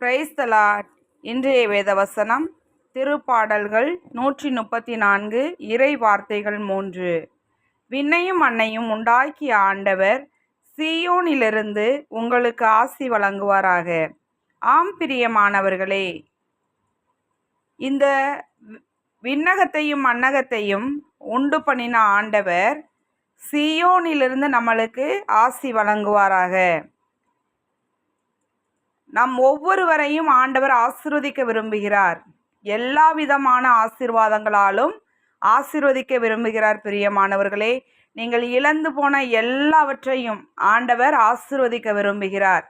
Praise the Lord இன்றைய வேதவசனம் திருப்பாடல்கள் நூற்றி முப்பத்தி நான்கு இறை வார்த்தைகள் மூன்று. விண்ணையும் அன்னையும் உண்டாக்கிய ஆண்டவர் சியோனிலிருந்து உங்களுக்கு ஆசி வழங்குவாராக. ஆம் பிரியமானவர்களே இந்த விண்ணகத்தையும் மண்ணகத்தையும் உண்டு பண்ணின ஆண்டவர் சியோனிலிருந்து நம்மளுக்கு ஆசி வழங்குவாராக. நம் ஒவ்வொருவரையும் ஆண்டவர் ஆசிர்வதிக்க விரும்புகிறார். எல்லா விதமான ஆசீர்வாதங்களாலும் ஆசிர்வதிக்க விரும்புகிறார் பிரியமானவர்களே. நீங்கள் இழந்து போன எல்லாவற்றையும் ஆண்டவர் ஆசிர்வதிக்க விரும்புகிறார்.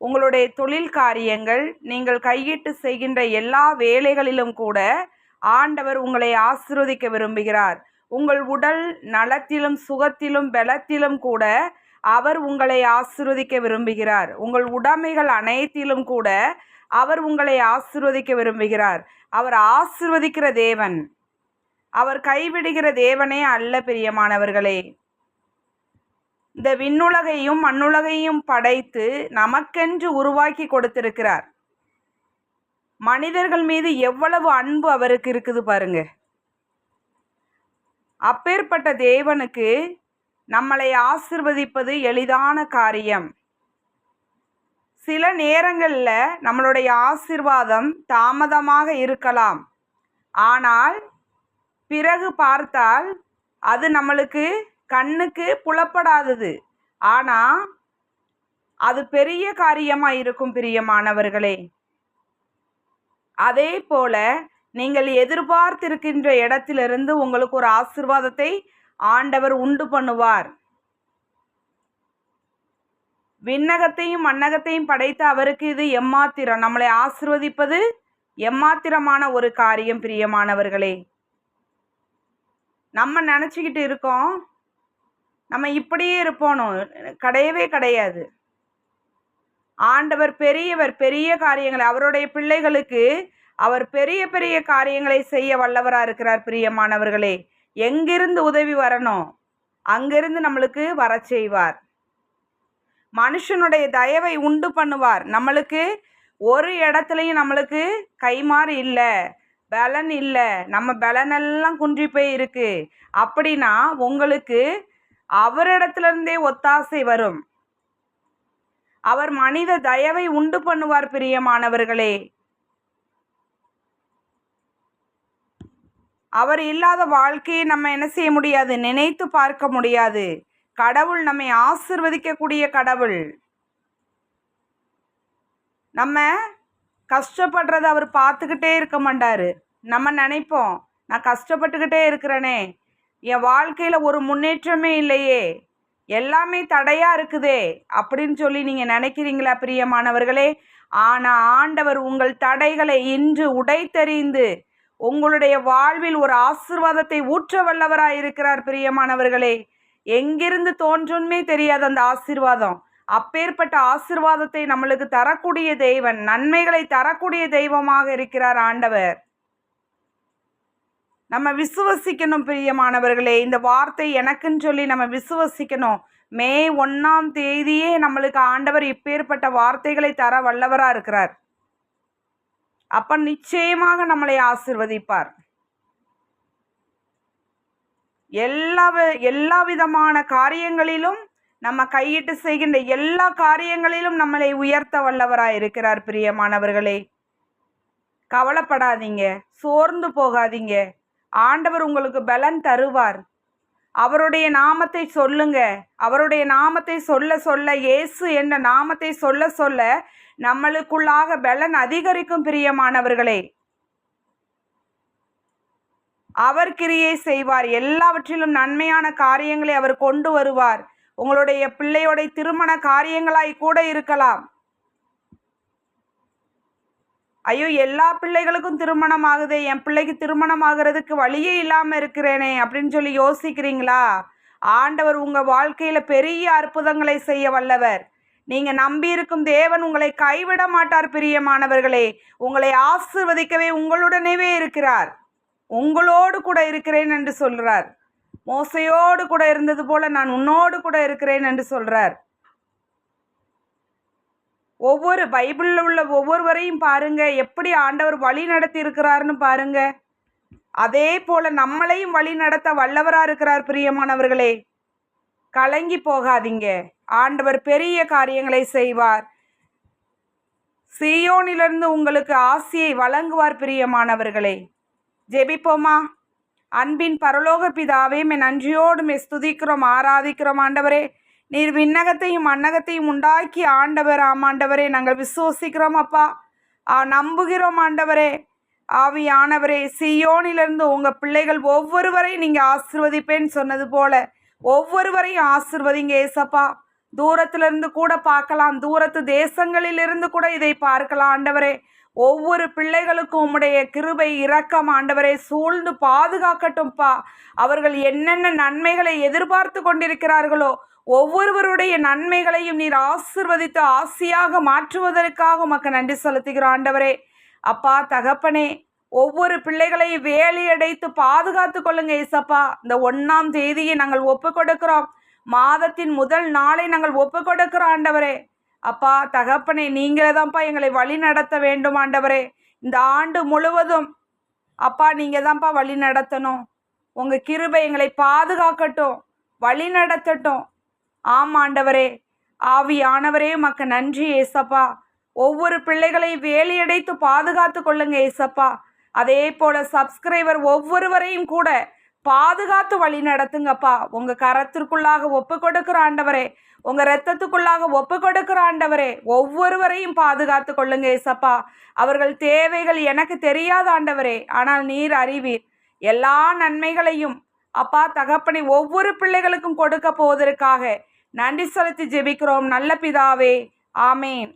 உங்களுடைய தொழில் காரியங்கள் நீங்கள் கையிட்டு செய்கின்ற எல்லா வேலைகளிலும் கூட ஆண்டவர் உங்களை ஆசிர்வதிக்க விரும்புகிறார். உங்கள் உடல் நலத்திலும் சுகத்திலும் பலத்திலும் கூட அவர் உங்களை ஆசிர்வதிக்க விரும்புகிறார். உங்கள் உடைமைகள் அனைத்திலும் கூட அவர் உங்களை ஆசிர்வதிக்க விரும்புகிறார். அவர் ஆசிர்வதிக்கிற தேவன் அவர் கைவிடுகிற தேவனே அல்ல பிரியமானவர்களே. இந்த விண்ணுலகையும் மண்ணுலகையும் படைத்து நமக்கென்று உருவாக்கி கொடுத்திருக்கிறார். மனிதர்கள் மீது எவ்வளவு அன்பு அவருக்கு இருக்குது பாருங்க. அப்பேற்பட்ட தேவனுக்கு நம்மளை ஆசிர்வதிப்பது எளிதான காரியம். சில நேரங்களில் நம்மளுடைய ஆசிர்வாதம் தாமதமாக இருக்கலாம். ஆனால் பிறகு பார்த்தால் அது நம்மளுக்கு கண்ணுக்கு புலப்படாதது. ஆனால் அது பெரிய காரியமாக இருக்கும் பிரியமானவர்களே. அதே போல நீங்கள் எதிர்பார்த்திருக்கின்ற இடத்திலிருந்து உங்களுக்கு ஒரு ஆசிர்வாதத்தை ஆண்டவர் உண்டு பண்ணுவார். விண்ணகத்தையும் மண்ணகத்தையும் படைத்த அவருக்கு இது எம்மாத்திரம். நம்மளை ஆசிர்வதிப்பது எம்மாத்திரமான ஒரு காரியம் பிரியமானவர்களே. நம்ம நினச்சிக்கிட்டு இருக்கோம். நம்ம இப்படியே இருப்போனும் கிடையவே கிடையாது. ஆண்டவர் பெரியவர் பெரிய காரியங்களை அவருடைய பிள்ளைகளுக்கு அவர் பெரிய பெரிய காரியங்களை செய்ய வல்லவராக இருக்கிறார் பிரியமானவர்களே. எங்கிருந்து உதவி வரணும் அங்கிருந்து நம்மளுக்கு வர செய்வார். மனுஷனுடைய தயவை உண்டு பண்ணுவார். நம்மளுக்கு ஒரு இடத்துலையும் நம்மளுக்கு கைமாறு இல்லை பலன் இல்லை. நம்ம பலனெல்லாம் குன்றி போய் இருக்கு. அப்படின்னா உங்களுக்கு அவரிடத்துலேருந்தே ஒத்தாசை வரும். அவர் மனித தயவை உண்டு பண்ணுவார் பிரியமானவர்களே. அவர் இல்லாத வாழ்க்கையை நம்ம என்ன செய்ய முடியாது? நினைத்து பார்க்க முடியாது. கடவுள் நம்மை ஆசிர்வதிக்கக்கூடிய கடவுள். நம்ம கஷ்டப்படுறத அவர் பார்த்துக்கிட்டே இருக்க மாட்டார். நம்ம நினைப்போம் நான் கஷ்டப்பட்டுக்கிட்டே இருக்கிறேனே. என் வாழ்க்கையில் ஒரு முன்னேற்றமே இல்லையே. எல்லாமே தடையாக இருக்குதே. அப்படின்னு சொல்லி நீங்கள் நினைக்கிறீங்களா பிரியமானவர்களே? ஆனால் ஆண்டவர் உங்கள் தடைகளை இன்று உடைத்தறிந்து உங்களுடைய வாழ்வில் ஒரு ஆசிர்வாதத்தை ஊற்ற வல்லவராய் இருக்கிறார் பிரியமானவர்களே. எங்கிருந்து தோன்றுமே தெரியாது அந்த ஆசிர்வாதம். அப்பேற்பட்ட ஆசிர்வாதத்தை நம்மளுக்கு தரக்கூடிய தெய்வன் நன்மைகளை தரக்கூடிய தெய்வமாக இருக்கிறார் ஆண்டவர். நம்ம விசுவசிக்கணும் பிரியமானவர்களே. இந்த வார்த்தை எனக்குன்னு சொல்லி நம்ம விசுவசிக்கணும். மே ஒன்றாம் தேதியே நம்மளுக்கு ஆண்டவர் இப்பேற்பட்ட வார்த்தைகளை தர வல்லவராக இருக்கிறார். அப்ப நிச்சயமாக நம்மளை ஆசிர்வதிப்பார். எல்லா எல்லா விதமான காரியங்களிலும் நம்ம கையிட்டு செய்கின்ற எல்லா காரியங்களிலும் நம்மளை உயர்த்த வல்லவராய் இருக்கிறார் பிரியமானவர்களே. கவலைப்படாதீங்க சோர்ந்து போகாதீங்க. ஆண்டவர் உங்களுக்கு பலன் தருவார். அவருடைய நாமத்தை சொல்லுங்க. அவருடைய நாமத்தை சொல்ல சொல்ல இயேசு என்ற நாமத்தை சொல்ல சொல்ல நம்மளுக்குள்ளாக பலன் அதிகரிக்கும் பிரியமானவர்களே. அவர் கிரியை செய்வார். எல்லாவற்றிலும் நன்மையான காரியங்களை அவர் கொண்டு வருவார். உங்களுடைய பிள்ளையோட திருமண காரியங்களாய் கூட இருக்கலாம். ஐயோ எல்லா பிள்ளைகளுக்கும் திருமணம் ஆகுதே. என் பிள்ளைக்கு திருமணம் ஆகிறதுக்கு வழியே இல்லாமல் இருக்கிறேனே அப்படின்னு சொல்லி யோசிக்கிறீங்களா? ஆண்டவர் உங்கள் வாழ்க்கையில் பெரிய அற்புதங்களை செய்ய வல்லவர். நீங்கள் நம்பியிருக்கும் தேவன் உங்களை கைவிட மாட்டார் பிரியமானவர்களே. உங்களை ஆசிர்வதிக்கவே உங்களுடனேவே இருக்கிறார். உங்களோடு கூட இருக்கிறேன் என்று சொல்கிறார் மோசையோடு கூட இருந்தது போல நான் உன்னோடு கூட இருக்கிறேன் என்று சொல்கிறார் ஒவ்வொரு பைபிளில் உள்ள ஒவ்வொருவரையும் பாருங்க. எப்படி ஆண்டவர் வழி நடத்தி இருக்கிறாருன்னு பாருங்க. அதே போல நம்மளையும் வழி நடத்த வல்லவராக இருக்கிறார் பிரியமானவர்களே. கலங்கி போகாதீங்க. ஆண்டவர் பெரிய காரியங்களை செய்வார். சியோனிலிருந்து உங்களுக்கு ஆசியை வழங்குவார் பிரியமானவர்களே. ஜெபிப்போமா? அன்பின் பரலோக பிதாவே மே நன்றியோடு மே ஸ்துதிக்கிறோம் ஆராதிக்கிறோம் ஆண்டவரே. நீர் விண்ணகத்தையும் அன்னகத்தையும் உண்டாக்கி ஆண்டவர் ஆமாண்டவரே நாங்கள் விசுவசிக்கிறோம் அப்பா. ஆ, நம்புகிறோம் ஆண்டவரே. ஆவியானவரே சியோனிலிருந்து உங்கள் பிள்ளைகள் ஒவ்வொருவரையும் நீங்கள் ஆசிர்வதிப்பேன்னு சொன்னது போல ஒவ்வொருவரையும் ஆசிர்வதிங்க ஏசப்பா. தூரத்திலிருந்து கூட பார்க்கலாம். தூரத்து தேசங்களிலிருந்து கூட இதை பார்க்கலாம். ஆண்டவரே ஒவ்வொரு பிள்ளைகளுக்கும் உம்முடைய கிருபை இரக்கம். ஆண்டவரை சூழ்ந்து பாதுகாக்கட்டும்ப்பா அவர்கள் என்னென்ன நன்மைகளை எதிர்பார்த்து கொண்டிருக்கிறார்களோ ஒவ்வொருவருடைய நன்மைகளையும் நீர் ஆசிர்வதித்து ஆசியாக மாற்றுவதற்காக உமக்கு நன்றி செலுத்துகிறோம். ஆண்டவரே அப்பா தகப்பனே ஒவ்வொரு பிள்ளைகளையும் வேலையடைத்து பாதுகாத்து கொள்ளுங்க ஏசப்பா. இந்த ஒன்றாம் தேதியை நாங்கள் ஒப்பு கொடுக்கிறோம். மாதத்தின் முதல் நாளை நாங்கள் ஒப்பு கொடுக்கிறோம் ஆண்டவரே. அப்பா தகப்பனே நீங்களே தான்ப்பா எங்களை வழி நடத்த வேண்டும் ஆண்டவரே. இந்த ஆண்டு முழுவதும் அப்பா நீங்கள் தான்ப்பா வழி நடத்தணும். உங்கள் கிருபை எங்களை பாதுகாக்கட்டும் வழி நடத்தட்டும். ஆம் ஆண்டவரே. ஆவியானவரே மக்க நன்றி ஏசப்பா. ஒவ்வொரு பிள்ளைகளையும் வேலையடைத்து பாதுகாத்து கொள்ளுங்க ஏசப்பா. அதே போல சப்ஸ்கிரைபர் ஒவ்வொருவரையும் கூட பாதுகாத்து வழி நடத்துங்கப்பா. உங்க கரத்திற்குள்ளாக ஒப்பு கொடுக்கிற ஆண்டவரே உங்க ரத்தத்துக்குள்ளாக ஒப்பு கொடுக்கிற ஆண்டவரே ஒவ்வொருவரையும் பாதுகாத்து கொள்ளுங்க ஏசப்பா. அவர்கள் தேவைகள் எனக்கு தெரியாத ஆண்டவரே ஆனால் நீர் அறிவீர். எல்லா நன்மைகளையும் அப்பா தகப்பனை ஒவ்வொரு பிள்ளைகளுக்கும் கொடுக்க போவதற்காக நன்றி செலுத்தி ஜெபிக்கிறோம். நல்ல பிதாவே ஆமேன்.